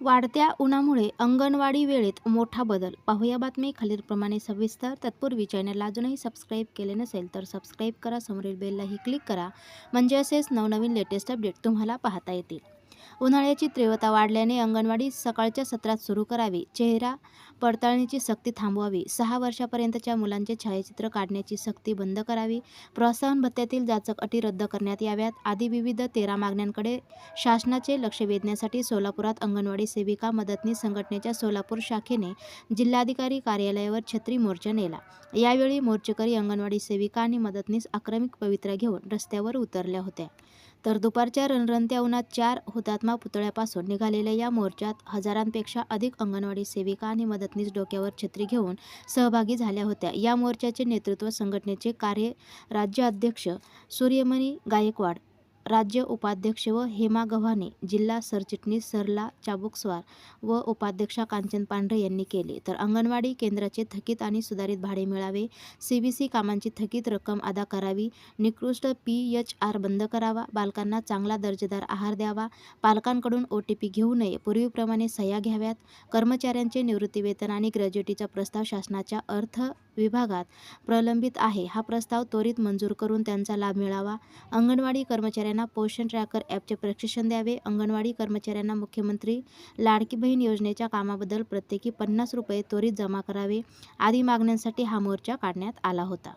वाढत्या उन्हामुळे अंगणवाडी वेळेत मोठा बदल. पाहूया बातमी. खालीलप्रमाणे सविस्तर तत्पूर्वी चॅनलला अजूनही सबस्क्राईब केले नसेल तर सबस्क्राईब करा समोरील बेललाही क्लिक करा. म्हणजे असेच नवनवीन लेटेस्ट अपडेट तुम्हाला पाहता येतील. उन्हाळ्याची तीव्रता वाढल्याने अंगणवाडी सकाळच्या सत्रात सुरू करावी. चेहरा पडताळणीची सक्ती थांबवावी. सहा वर्षापर्यंतच्या मुलांचे छायाचित्र काढण्याची सक्ती बंद करावी. प्रोत्साहन भत्त्यातील जाचक अटी रद्द करण्यात याव्यात. आदी विविध तेरा मागण्यांकडे शासनाचे लक्ष वेधण्यासाठी सोलापुरात अंगणवाडी सेविका मदतनीस संघटनेच्या सोलापूर शाखेने जिल्हाधिकारी कार्यालयावर छत्री मोर्चा नेला. यावेळी मोर्चेकरी अंगणवाडी सेविका आणि मदतनीस आक्रमिक पवित्रा घेऊन रस्त्यावर उतरल्या होत्या. तर दुपारच्या रणरणत्या उन्हात चार हुतात्मा पुतळ्यापासून निघालेल्या या मोर्चात हजारांपेक्षा अधिक अंगणवाडी सेविका आणि मदतनीस डोक्यावर छत्री घेऊन सहभागी झाल्या होत्या. या मोर्चाचे नेतृत्व संघटनेचे कार्य राज्य अध्यक्ष सूर्यमणी गायकवाड राज्य उपाध्यक्ष व हेमा गव्हाणे जिल्हा सरचिटणीस सरला चाबुकस्वार व उपाध्यक्षा कांचन पांढरे यांनी केले. तर अंगणवाडी केंद्राचे थकीत आणि सुधारित भाडे मिळावे. सी बी सी कामांची थकीत रक्कम अदा करावी. निकृष्ट पी एच आर बंद करावा. बालकांना चांगला दर्जेदार आहार द्यावा. पालकांकडून ओ टी पी घेऊ नये. पूर्वीप्रमाणे सह्या घ्याव्यात. कर्मचाऱ्यांचे निवृत्तीवेतन आणि ग्रॅज्युटीचा प्रस्ताव शासनाच्या अर्थ विभागात प्रलंबित आहे. हा प्रस्ताव त्वरित मंजूर करून त्यांचा लाभ मिळावा. अंगणवाडी कर्मचाऱ्यांना पोषण ट्रॅकर ॲपचे प्रशिक्षण द्यावे. अंगणवाडी कर्मचाऱ्यांना मुख्यमंत्री लाडकी बहीण योजनेच्या कामाबद्दल प्रत्येकी पन्नास रुपये त्वरित जमा करावे. आदी मागण्यांसाठी हा मोर्चा काढण्यात आला होता.